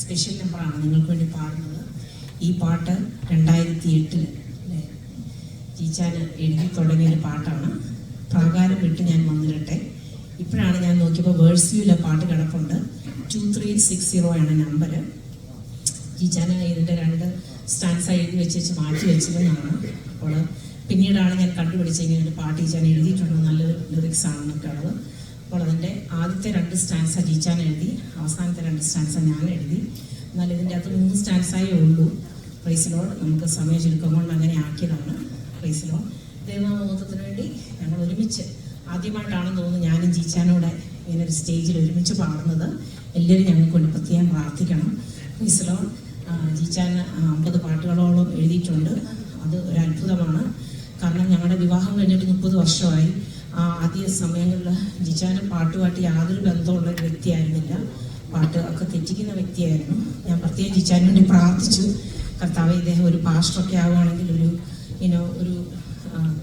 Special നമ്പറാണ് നിങ്ങൾക്ക് വേണ്ടി പാടുന്നത്. ഈ പാട്ട് രണ്ടായിരത്തി എട്ടിൽ ചീച്ചാൻ എഴുതി തുടങ്ങിയൊരു പാട്ടാണ്. പ്രകാരം വിട്ട് ഞാൻ വന്നിരട്ടെ. ഇപ്പോഴാണ് ഞാൻ നോക്കിയപ്പോൾ വേഴ്സ്യൂലെ പാട്ട് കിടപ്പുണ്ട്. ടു ത്രീ സിക്സ് സീറോ ആണ് നമ്പർ ചീച്ചാന് ഇതിന്റെ രണ്ട് സ്റ്റാൻസ് എഴുതി വെച്ച് വെച്ച് മാറ്റി വെച്ചിരുന്നതാണ്. അപ്പോൾ പിന്നീടാണ് ഞാൻ കണ്ടുപിടിച്ചെങ്കിൽ ഒരു പാട്ട് ടീച്ചാൻ എഴുതിയിട്ടുണ്ട്. നല്ലൊരു ലിറിക്സ് ആണെന്നൊക്കെ ഉള്ളത്. അപ്പോൾ അതിന്റെ ആദ്യത്തെ രണ്ട് സ്റ്റാൻസ ചീച്ചാൻ എഴുതി അവസാനത്തെ രണ്ട് സ്റ്റാൻസ ഞാൻ എഴുതി. എന്നാൽ ഇതിന്റെ അകത്ത് മൂന്ന് സ്റ്റാൻസായേ ഉള്ളൂ. പ്രൈസിലോട് നമുക്ക് സമയ ചുരുക്കം കൊണ്ട് അങ്ങനെ ആക്കിയതാണ്. പ്രൈസിലോ ദൈവനാമോഹത്തിന് വേണ്ടി ഞങ്ങൾ ഒരുമിച്ച് ആദ്യമായിട്ടാണെന്ന് തോന്നുന്നു ഞാനും ജീച്ചാനോടെ ഇങ്ങനെ ഒരു സ്റ്റേജിൽ ഒരുമിച്ച് പാടുന്നത്. എല്ലാവരും ഞങ്ങൾക്ക് വേണ്ടി പ്രത്യേകം പ്രാർത്ഥിക്കണം. പ്രൈസിലോ ജീച്ചാൻ അമ്പത് പാട്ടുകളോളം എഴുതിയിട്ടുണ്ട്. അത് ഒരു അത്ഭുതമാണ്. കാരണം ഞങ്ങളുടെ വിവാഹം കഴിഞ്ഞിട്ട് മുപ്പത് വർഷമായി. ആദ്യ സമയങ്ങളിൽ ജിജാന് പാട്ടുമായിട്ട് യാതൊരു ബന്ധമുള്ള ഒരു വ്യക്തിയായിരുന്നില്ല. പാട്ട് ഒക്കെ തെറ്റിക്കുന്ന വ്യക്തിയായിരുന്നു. ഞാൻ പ്രത്യേകം ജിജാന് വേണ്ടി പ്രാർത്ഥിച്ചു. കർത്താവ് ഇദ്ദേഹം ഒരു പാസ്റ്ററൊക്കെ ആവുകയാണെങ്കിൽ ഒരു ഇനോ ഒരു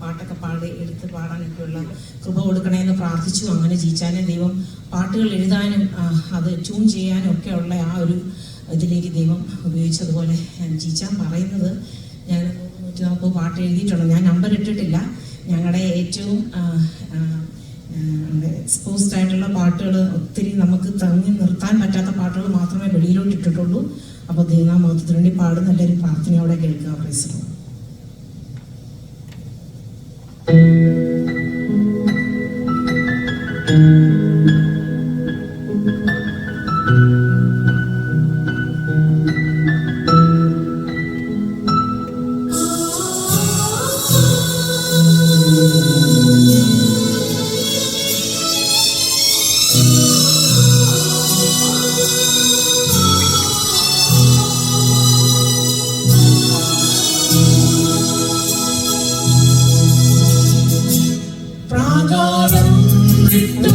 പാട്ടൊക്കെ പാടി എടുത്ത് പാടാനൊക്കെയുള്ള കൃപ കൊടുക്കണേ എന്ന് പ്രാർത്ഥിച്ചു. അങ്ങനെ ജീച്ചാനെ ദൈവം പാട്ടുകൾ എഴുതാനും അത് ട്യൂൺ ചെയ്യാനും ഒക്കെ ഉള്ള ആ ഒരു ഇതിലേക്ക് ദൈവം ഉപയോഗിച്ചതുപോലെ ജീച്ചാൻ പറയുന്നത്. ഞാൻ നൂറ്റി നാൽപ്പത് പാട്ട് എഴുതിയിട്ടുണ്ട് ഞാൻ നമ്പർ ഇട്ടിട്ടില്ല. ഞങ്ങളുടെ ഏറ്റവും എക്സ്പോസ്ഡ് ആയിട്ടുള്ള പാട്ടുകൾ ഒത്തിരി നമുക്ക് തങ്ങി നിർത്താൻ പറ്റാത്ത പാട്ടുകൾ മാത്രമേ വെളിയിലോട്ട് ഇട്ടിട്ടുള്ളൂ അപ്പോൾ ദൈവനാമത്തിന് വേണ്ടി പാടുന്ന എല്ലാവരും പ്രാർത്ഥനയോടെ കേൾക്കുക. പ്രൈസിലോ വിട്ടു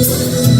Música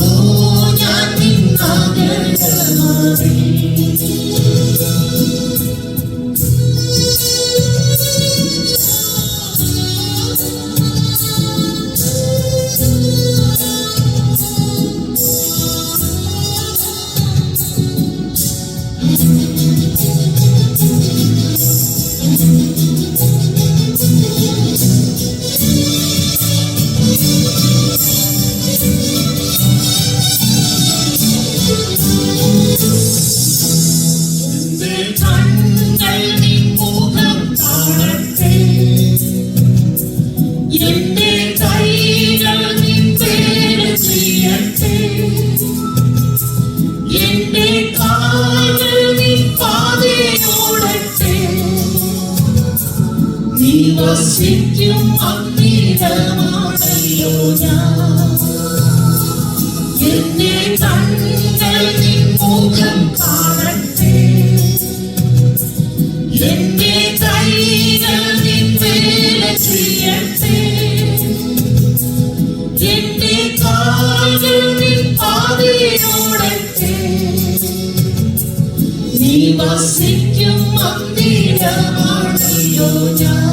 വസിക്കും അമ്മയോ ഞാൻ എന്നെ കണ്ണു മുഖം കാണട്ടെ എന്റെ കൈകൾ നിൻ വേല ചെയ്യട്ടെ എന്റെ കാലുകൾ നീ വസിക്കും മന്ദിരമാണല്ലോ ഞാൻ?